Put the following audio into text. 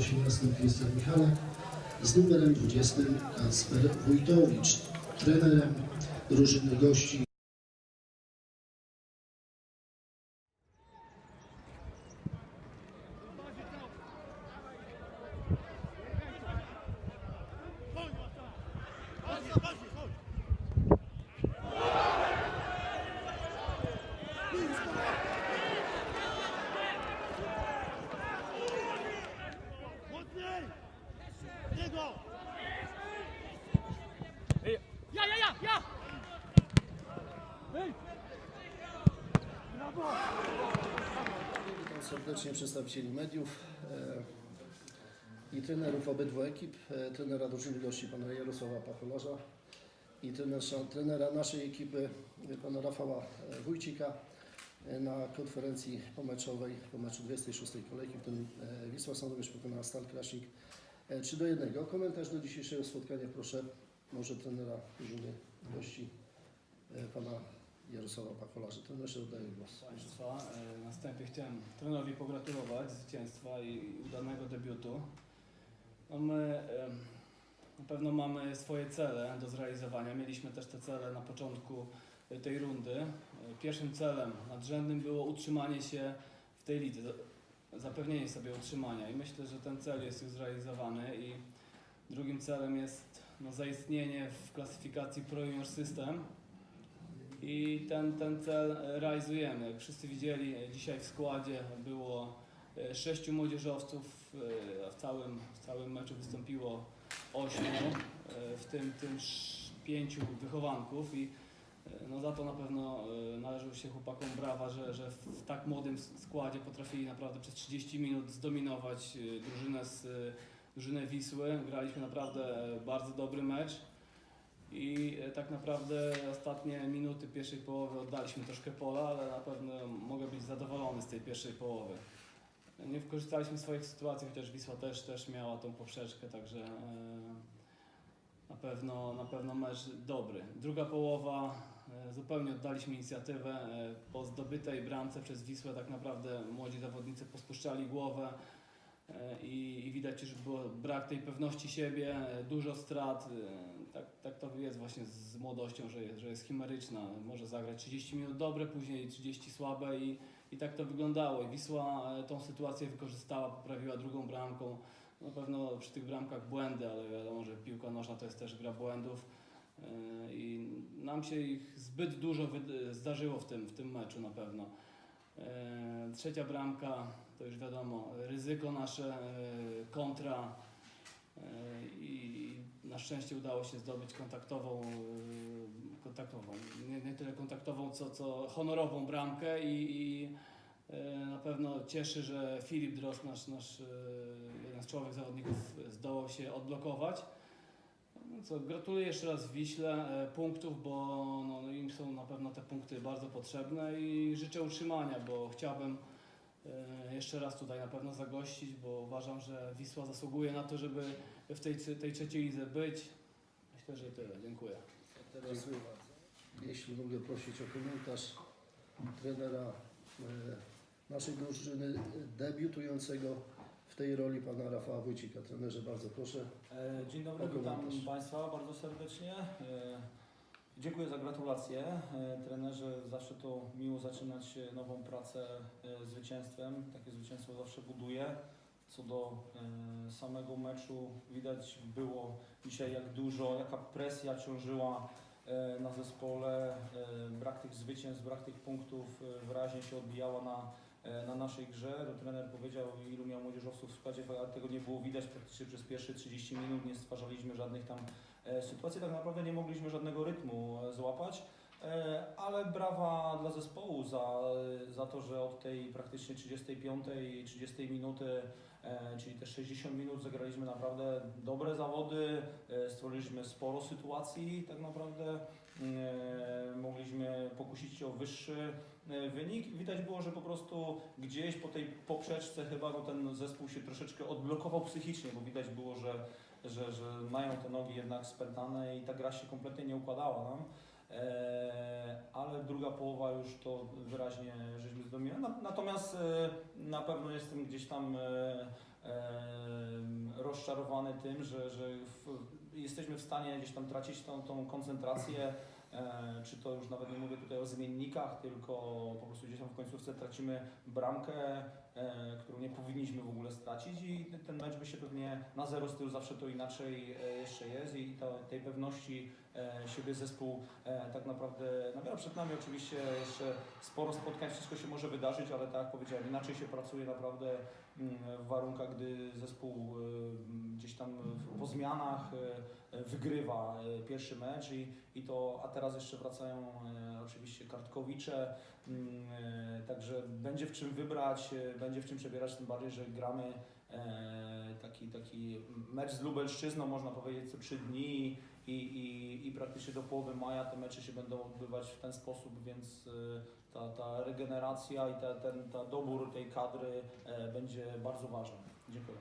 18 Krystian Michalak, z numerem 20 Kacper Wójtowicz. Trenerem drużyny gości Mocniej! Ja, ja, ja, ja! Witam serdecznie przedstawicieli mediów e, i trenerów obydwu ekip, e, trenera drużyny gości pana Jarosława Pacholarza i trenerza, trenera naszej ekipy e, pana Rafała e, Wójcika e, na konferencji pomeczowej po meczu 26 kolejki, w którym e, Wisła Sanowiec pokonała Stal Kraśnik e, 3 do 1. Komentarz do dzisiejszego spotkania proszę może trenera drużyny gości e, pana Jarosława Pacholarza. Trenerze oddaję głos. Państwa. E, Na wstępie chciałem trenerowi pogratulować zwycięstwa i udanego debiutu. No my e, na pewno mamy swoje cele do zrealizowania. Mieliśmy też te cele na początku e, tej rundy. E, Pierwszym celem nadrzędnym było utrzymanie się w tej lidze, zapewnienie sobie utrzymania i myślę, że ten cel jest już zrealizowany i drugim celem jest no, zaistnienie w klasyfikacji Pro Junior System i ten, ten cel realizujemy. Jak wszyscy widzieli, dzisiaj w składzie było e, sześciu młodzieżowców, e, a w całym, w całym meczu wystąpiło ośmiu, e, w tym, tym pięciu wychowanków i no za to na pewno e, należą się chłopakom brawa, że, że w tak młodym składzie potrafili naprawdę przez 30 minut zdominować e, drużynę, z, e, drużynę Wisły. Graliśmy naprawdę bardzo dobry mecz. I tak naprawdę ostatnie minuty pierwszej połowy oddaliśmy troszkę pola, ale na pewno mogę być zadowolony z tej pierwszej połowy. Nie wykorzystaliśmy swoich sytuacji, chociaż Wisła też, też miała tą poprzeczkę, także na pewno, na pewno mecz dobry. Druga połowa, e, zupełnie oddaliśmy inicjatywę. e, Po zdobytej bramce przez Wisłę tak naprawdę młodzi zawodnicy pospuszczali głowę e, i, i widać, że brak tej pewności siebie, dużo strat. Tak, tak to jest właśnie z młodością, że jest, że jest chimeryczna. Może zagrać 30 minut dobre, później 30 słabe i, i tak to wyglądało. I Wisła tą sytuację wykorzystała, poprawiła drugą bramką. Na pewno przy tych bramkach błędy, ale wiadomo, że piłka nożna to jest też gra błędów. E, I nam się ich zbyt dużo zdarzyło w tym, w tym meczu na pewno. E, Trzecia bramka, to już wiadomo, ryzyko nasze, e, kontra i na szczęście udało się zdobyć kontaktową, kontaktową nie, nie tyle kontaktową, co, co honorową bramkę i, i pewno cieszy, że Filip Drost, nasz, nasz e, jeden z czołowych zawodników, zdołał się odblokować. No co, gratuluję jeszcze raz Wiśle e, punktów, bo no, no im są na pewno te punkty bardzo potrzebne i życzę utrzymania, bo chciałbym e, jeszcze raz tutaj na pewno zagościć, bo uważam, że Wisła zasługuje na to, żeby w tej, tej trzeciej lidze być. Myślę, że tyle. Dziękuję. Teraz, jeśli mogę prosić o komentarz trenera naszej drużyny debiutującego w tej roli pana Rafała Wójcika. Trenerze, bardzo proszę. E, Dzień dobry, witam. Państwa bardzo serdecznie. E, Dziękuję za gratulacje. E, Trenerze, zawsze to miło zaczynać e, nową pracę e, zwycięstwem. Takie zwycięstwo zawsze buduje. Co do e, samego meczu widać było dzisiaj jak dużo, jaka presja ciążyła e, na zespole. E, Brak tych zwycięstw, brak tych punktów e, wyraźnie się odbijała na e, na naszej grze. To trener powiedział, ilu miał młodzieżowców w składzie, ale tego nie było widać praktycznie przez pierwsze 30 minut. Nie stwarzaliśmy żadnych tam e, sytuacji. Tak naprawdę nie mogliśmy żadnego rytmu e, złapać. E, Ale brawa dla zespołu za, za to, że od tej praktycznie 35, 30 minuty, e, czyli te 60 minut zagraliśmy naprawdę dobre zawody, e, stworzyliśmy sporo sytuacji, tak naprawdę e, mogliśmy pokusić się o wyższy e, wynik. Widać było, że po prostu gdzieś po tej poprzeczce chyba no, ten zespół się troszeczkę odblokował psychicznie, bo widać było, że, że, że mają te nogi jednak spętane i ta gra się kompletnie nie układała nam. e, ale druga połowa już to wyraźnie żeśmy Natomiast e, na pewno jestem gdzieś tam e, e, rozczarowany tym, że, że jesteśmy w stanie gdzieś tam tracić tą, tą koncentrację, czy to już nawet nie mówię tutaj o zmiennikach, tylko po prostu gdzieś tam w końcówce tracimy bramkę, e, którą nie powinniśmy w ogóle stracić i ten mecz by się pewnie na zero z tyłu zawsze to inaczej e, jeszcze jest i to, tej pewności e, siebie zespół e, tak naprawdę nabiera. Przed nami oczywiście jeszcze sporo spotkań, wszystko się może wydarzyć, ale tak jak powiedziałem, inaczej się pracuje naprawdę mm, w warunkach, gdy zespół e, gdzieś tam po zmianach e, e, wygrywa e, pierwszy mecz i, i to, a teraz jeszcze wracają oczywiście kartkowicze, mm, także będzie w czym wybrać, będzie w czym przebierać, tym bardziej, że gramy taki, taki mecz z Lubelszczyzną, można powiedzieć, co trzy dni i, i, i praktycznie do połowy maja te mecze się będą odbywać w ten sposób, więc ta, ta regeneracja i ta, ten ta dobór tej kadry będzie bardzo ważny. Dziękuję.